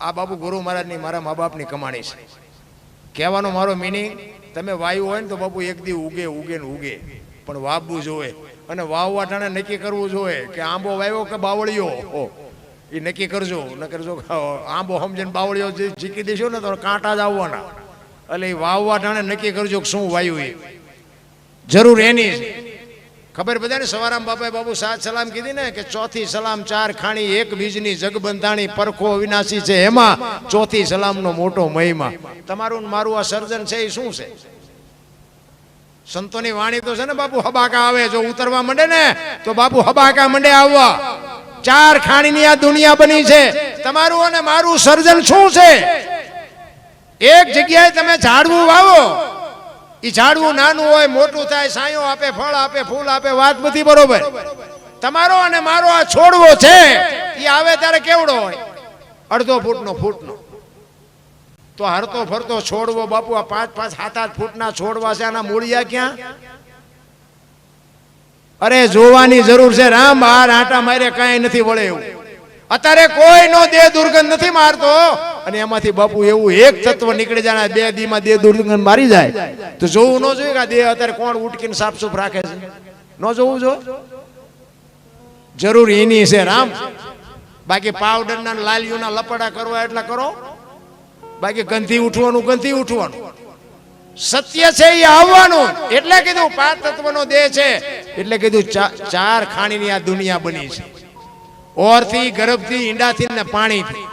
આ બાપુ ગુરુ મહારાજની મારા મા બાપની કમાણી છે. કહેવાનો મારો મિનિંગ તમે વાયુ હોય ને તો બાપુ એક દી ઉગે ઉગે ને ઉગે. પણ વાવવું જોઈએ. અને વાવવા ટાણે નક્કી કરવું જોઈએ કે આંબો વાવ્યો કે બાવળિયો? ઓ એ નક્કી કરજો. ન કરજો આંબો સમજીને બાવળિયો જે જીકી દેશો ને તો કાંટા જ આવવાના. એટલે એ વાવવા ટાણે નક્કી કરજો કે શું વાયુ એ જરૂર એની ખબર બધાને? સવારામ બાપાએ બાબુ સાત સલામ કીધી ને કે ચોથી સલામ ચાર ખાણી, એક બીજની જગબંધાણી, પરખો અવિનાશી છે એમાં, ચોથી સલામનો મોટો મહિમા. તમારું મારું આ સર્જન છે એ શું છે? સંતોની વાણી તો છે ને બાપુ હબાકા આવે, જો ઉતરવા માંડે ને, તો બાપુ હબાકા માંડે આવવા. ચાર ખાણીની આ દુનિયા બની છે. તમારું અને મારું સર્જન શું છે? એક જગ્યાએ તમે ઝાડવું વાવો ઈ ઝાડવું નાનું હોય, મોટું થાય, સાયો આપે, ફળ આપે, ફૂલ આપે, વાત બધી બરોબર. તમારો અને મારો આ છોડવો છે એ આવે ત્યારે કેવડો હોય? અડધો ફૂટનો ફૂટનો. તો હરતો ફરતો છોડવો, બાપુ, આ પાંચ પાંચ, સાત, આઠ ફૂટના છોડવા છે, આના મૂળિયા ક્યાં? અરે, જોવાની જરૂર છે, રામ બહાર આટા મારે કાંઈ નથી વળે એવું. અત્યારે કોઈ નો દેહ દુર્ગંધ નથી મારતો. અને એમાંથી બાપુ એવું એક તત્વ નીકળી જાય બે દીમાં દેહ દુર્ગંધ મારી જાય. તો જોવું ન જોઈએ કે આ દેહ અત્યારે કોણ ઉટકીને સાફ સુફ રાખે છે. ન જોવું જો? જરૂર એની છે રામ. બાકી પાવડર ના લાલિયુના લપડા કરવા એટલા કરો. બાકી ગંધી ઉઠવાનું ગંધી ઉઠવાનું. સત્ય છે એ આવવાનું. એટલે કીધું, પાંચ તત્વનો દેહ છે. એટલે કીધું ચાર ખાણીની આ દુનિયા બની છે. ઓરથી ગર્ભથી ઈંડાથી ને પાણીથી.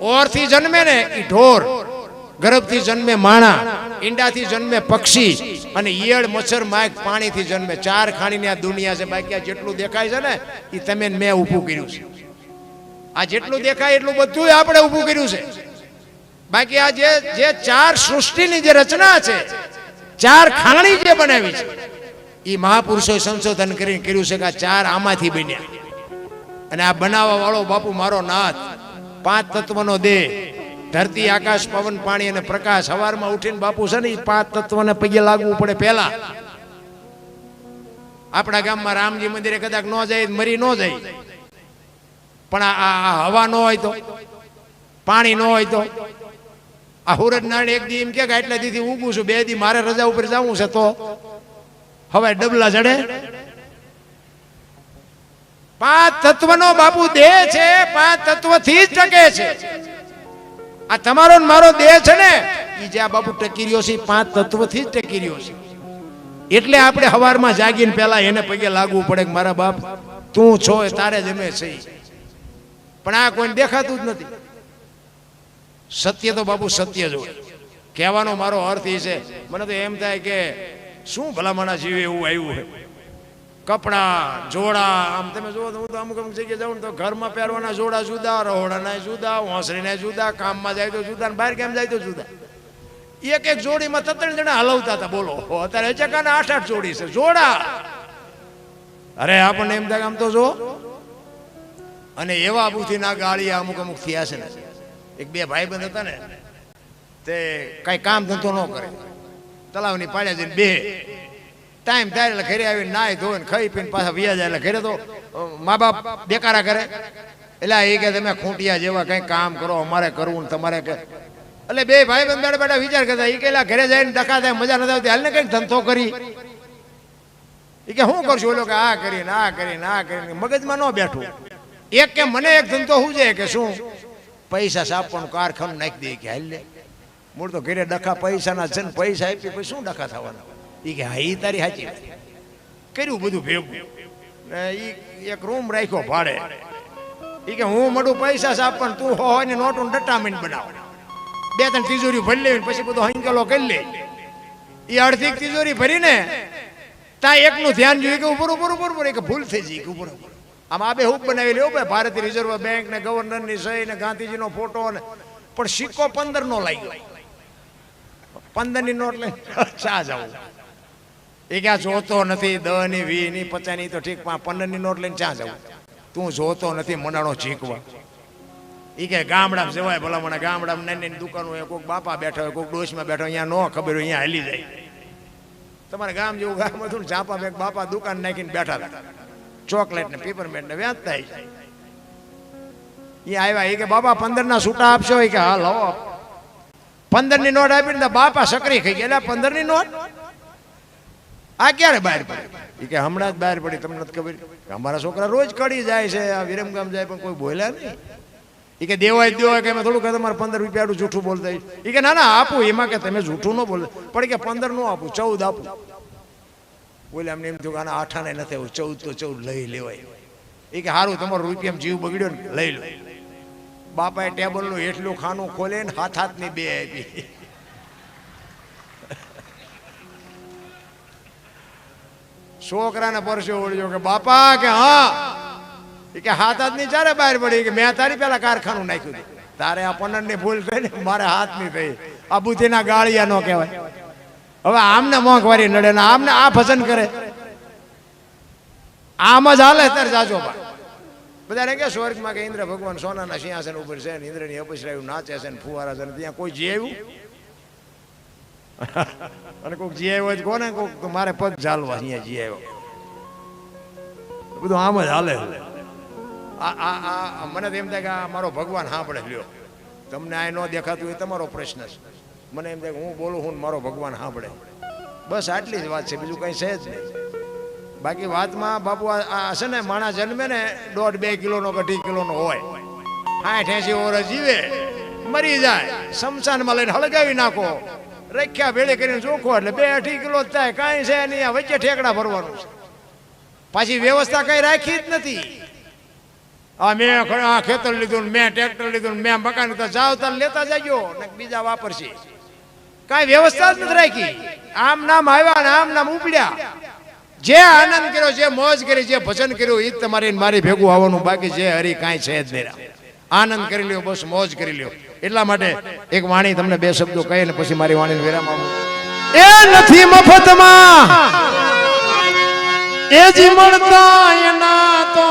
ઓરથી જન્મે ને ઈ ઢોર, ગર્ભથી જન્મે માણા, ઈંડાથી જન્મે પક્ષી અને ઈયળ, મચ્છર માગ પાણીથી જન્મે. ચાર ખાણીની આ દુનિયા છે. બાકી આ જેટલું દેખાય છે ને એ તમે મેં ઊભું કર્યું છે. આ જેટલું દેખાય એટલું બધું આપણે ઊભું કર્યું છે. બાકી આ જે જે ચાર સૃષ્ટિની જે રચના છે, ચાર ખાણી જે બનાવી છે એ મહાપુરુષોએ સંશોધન કરીને કર્યું છે કે આ ચાર આમાંથી બન્યા. અને આ બનાવવા વાળો બાપુ મારો નાથ. પાંચ તત્વનો દેહ. ધરતી, આકાશ, પવન, પાણી અને પ્રકાશ. સવારમાં ઉઠીને બાપુ છે ને એ પાંચ તત્વને પગે લાગવું પડે પહેલા. આપણા ગામમાં રામજી મંદિરે કદાચ ન જાય મરી ન જાય. પણ આ- હવા ન હોય તો, પાણી ન હોય તો. આ હુરજ નારાયણ એક દી એમ કે આટલા દીથી ઊભું છું, બે દી મારે રજા ઉપર જવું છે તો. હવે ડબલા ચડે પાંચ તત્વનો બાપુ દેહ છે, પાંચ તત્વથી જ ટકે છે. આ તમારો મારો દેહ છે ને એ જે આ બાપુ ટકી રહ્યો છે પાંચ તત્વથી જ ટકી રહ્યો છે. એટલે આપણે હવારમાં જાગીને પહેલા એને પગે લાગવું પડે કે મારા બાપ, તું છો એ તારે જ છે પણ આ કોઈને દેખાતું જ નથી. સત્ય તો બાપુ સત્ય જ હોય. કહેવાનો મારો અર્થ એ છે, મને તો એમ થાય કે શું ભલામણા જીવે એવું આવ્યું છે કપડા, જોડા. આમ તમે જુઓ હું તો અમુક અમુક જગ્યાએ જાઉં ને તો ઘરમાં પહેરવાના જોડા જુદા, રહોડાના જુદા હોંસરીના જુદા, કામમાં જાય તો જુદા ને બહાર કેમ જાય તો જુદા. એક એક જોડીમાં ત્રણ જણા હલવતા હતા, બોલો. અત્યારે ચકાના આઠ આઠ જોડી છે. જોડા. અરે આપણને એમ થાય આમ તો જો. અને એવા બુથીના ગાળી અમુક અમુક થયા છે ને. એક બે ભાઈબંધ હતા ને, તે કઈ કામ ધંધો ન કરે. તલાવની પાડ્યા જઈને બે. ટાઈમ થાય એટલે ઘરે આવીને નાય ધોઈને ખાઈ પીને પાછા વ્યા જાય એટલે ઘરે તો મા બાપ બેકારા કરે. એટલે એ કે તમે ખૂંટિયા જેવા કઈ કામ કરો, અમારે કરવું તમારે કે એટલે બે ભાઈ બંધ બેઠા બેઠા વિચાર કરતા એ કે ઘરે જઈને ડકા થાય, મજા નથી આવતી હાલને કંઈક ધંધો કરી. એ કે શું કરશું? ઓલો કે આ કરીને આ કરીને આ કરીને. મગજમાં ન બેઠું. એક કે મને એક ધંધો શું છે કે શું? પૈસા સાપવાનું કારખાનું નાખી દે કે હાલ લે. મૂળ તો ઘરે ડખા પૈસાના છે ને પૈસા આપી, પછી શું ડખા થવાના? એ કે, હા એ તારી સાચી કર્યું બધું ભેગું. ને ઈ એક રૂમ રાખ્યો ભાડે. એ કે, હું મળું પૈસા સાપ પણ તું હો ને નોટું ડટામીન બનાવ. બે ત્રણ તિજોરી ભરી લેવી પછી બધો હંકેલો કરી લે. એ અડધી તિજોરી ભરીને તા એકનું ધ્યાન જોયું કે ઉપર ઉપર ઉપર ઉપર એક ભૂલ થઈ જઈ કે ઉપર ઉપર. આમ આ બે હુક બનાવી લેવું ભાઈ, ભારતીય રિઝર્વ બેંક ને ગવર્નરની સહી ને ગાંધીજીનો ફોટો ને. પણ સિક્કો પંદર નો લાગ્યો. પંદરની નોટ લઈ ચા જવું એ ક્યાં જોતો નથી દહની વી ની પચાસની તો ઠીક પંદરની નોટ લઈને ચા જવું? તું જોતો નથી, મનાણો ચીકવા એ કે ગામડામાં જવાય ભલા મને ગામડામાં નાની નાની દુકાનો હોય, કોઈક બાપા બેઠા હોય, કોઈક ડોશમાં બેઠા હોય, અહીંયા ન ખબર હોય, અહીંયા હાલી જાય. તમારે ગામ જેવું ગામ હતું ચાપા બેગ બાપા દુકાન નાખીને બેઠા હતા. ચોકલેટ ને પેપરમેન્ટ ને વેચતા એ આવ્યા એ કે બાપા પંદર ના છૂટા આપશો? એ કે હા. લાવો પંદરની નોટ આપી ને બાપા સકરી ખાઈ ગયા. પંદરની નોટ આ ક્યારે બહાર પડી? એ કે હમણાં જ બહાર પડી, તમને નથી ખબર? અમારા છોકરા રોજ કડી જાય છે, આ વિરમગામ જાય, પણ કોઈ બોલ્યા નહીં. એ કે દેવાય દેવાય કે મેં થોડું કહે તમારે પંદર રૂપિયાનું જૂઠું બોલતા એ કે ના ના, આપું, એમાં કે તમે જૂઠું ન બોલે. પણ કે પંદર નો આપું, ચૌદ આપું. બોલે અમને એમ થયું કે આના આઠાને નથી આવું, ચૌદ તો ચૌદ લઈ લેવાય. એ કે સારું તમારો રૂપિયા જીવ બગડ્યો ને, લઈ લો. બાપાએ ટેબલનું એટલું ખાનું ખોલે ને હાથ હાથની બે આપી. છોકરાને પરસે ઓળ્યો કે, બાપા, કે હા. કે, હાથ હાથની ચારે બહાર પડી કે, મેં તારી પેલા કારખાનું નાખ્યું તારે આ પનનની ભૂલ થઈ ને મારે હાથની થઈ. આ બુદ્ધિના ગાળિયા નો કહેવાય. હવે આમને મોંઘવારી નડે ને આમને આ ભજન કરે. આમ જ હાલે ત્યારે જાજો બા. બધાને કે સ્વર્ગમાં કે ઇન્દ્ર ભગવાન સોનાના સિંહાસન ઉપર છે ને ઇન્દ્રની અપસરાયું નાચે છે ને ફુવારા છે ને ત્યાં કોઈ જી આવ્યું. અને કોઈક જી આવ્યો તો કોને કોઈક મારે પગ ચાલવા અહીંયા જી બધું આમ જ હાલે. આ આ મને તો એમ થાય કે આ મારો ભગવાન સાંભળે, લ્યો. તમને આ ન દેખાતું હોય તમારો પ્રશ્ન છે. મને એમ થાય કે હું બોલું હું મારો ભગવાન સાંભળે. બસ આટલી જ વાત છે, બીજું કંઈ છે જ નહીં. બાકી વાતમાં બાપુ આ છે ને માણસ જન્મે ને દોઢ બે કિલોનો કે અઢી કિલોનો હોય. સાઠ એસી વર્ષ જીવે, મરી જાય. શમશાનમાં લઈને હળગાવી નાખો. રખ્યા ભેળે કરીને ચોખ્ખો એટલે બે અઢી કિલો થાય. કાંઈ છે નહીં, આ વચ્ચે ઠેકડા ભરવાનું છે. પાછી વ્યવસ્થા કઈ રાખી જ નથી. આ મેં આ ખેતર લીધું મેં ટ્રેક્ટર લીધું મેં મકાન લીધું. જાવ તાર લેતા જાગ્યો ને બીજા વાપરશે. કાંઈ વ્યવસ્થા જ નથી રાખી. આમ નામ આવ્યા ને આમ નામ ઉપડ્યા. જે આનંદ કર્યો, જે મોજ કરી, જે ભજન કર્યું એ જ તમારે મારી ભેગું આવવાનું. બાકી જે હરી કાંઈ છે જ નહીં. આનંદ કરી લ્યો, બસ મોજ કરી લ્યો. એટલા માટે એક વાણી તમને બે શબ્દો કહે ને પછી મારી વાણીને વિરામ આપું. એ નથી મફતમાં. એ જી મળતા એના તો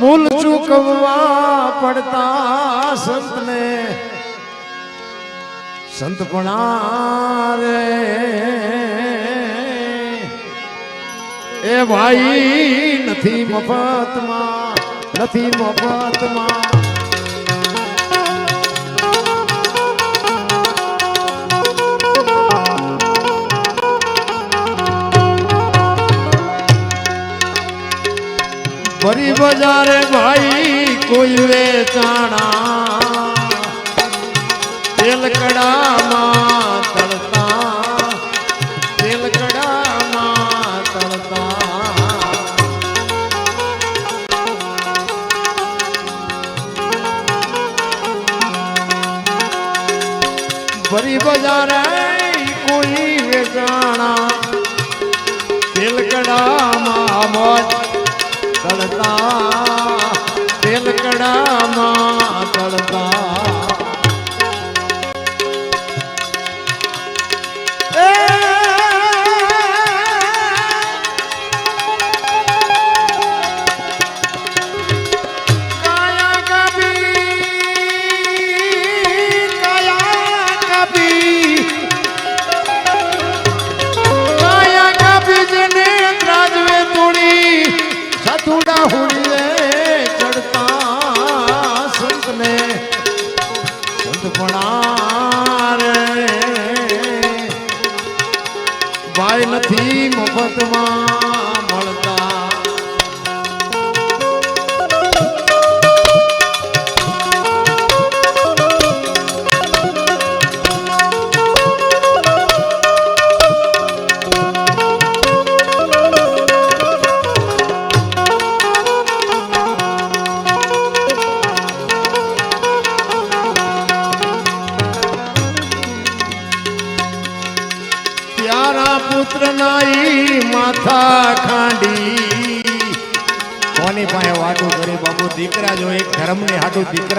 મૂલ ચૂકવવા પડતા સંતને. સંતપણા રે એ ભાઈ નથી મફતમાં નથી મફતમાં. ભરી બજારે ભાઈ કોઈ વેચાણા. તેલ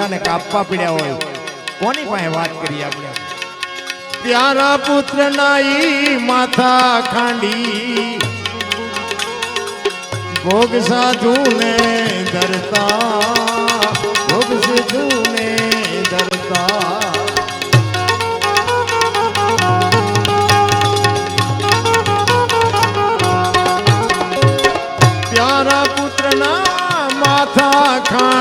દીકરાને કાપવા પડ્યા હોય. કોની પાસે વાત કરી આપણે? પ્યારા પુત્ર નાઈ માથા ખાંડી. ભોગ સાધુ ને ધરતા. ભોગ સાધુ ને ધરતા. પ્યારા પુત્રના માથા ખા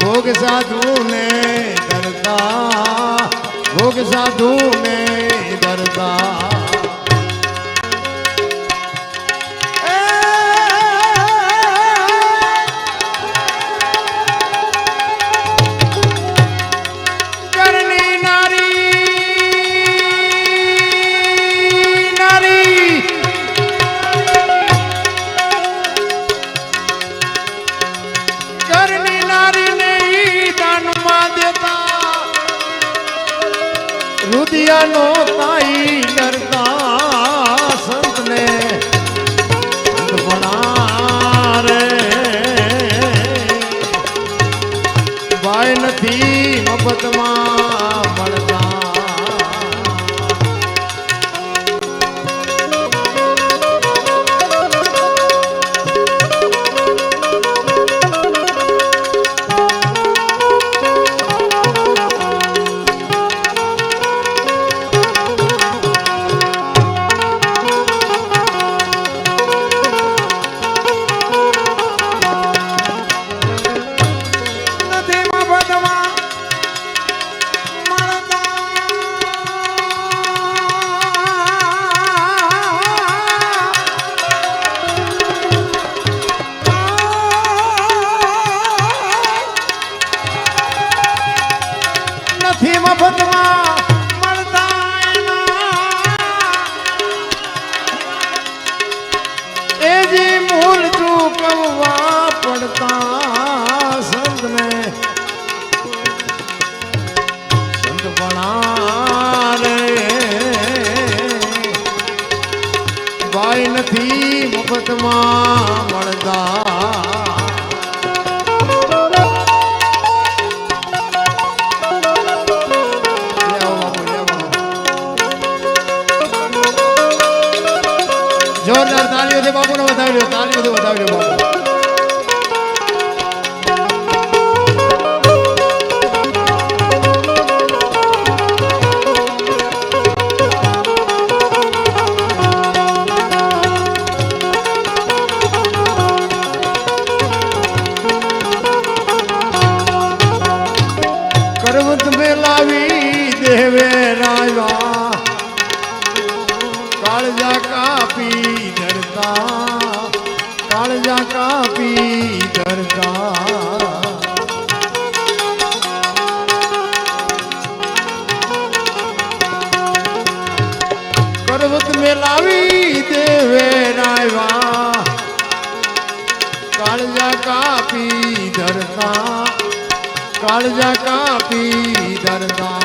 ભોગ સાધુને ડરતા ભોગ સાધુને ડરતા રુદિયાનો કાઈ ન આવજો બાપા કાળજા કાપી ધરતા. કાળજા કાપી ધરતા પર્વત મેલાવી દેવે રાયવા કાળજા કાપી ધરતા કાળજા કાપી ધરતા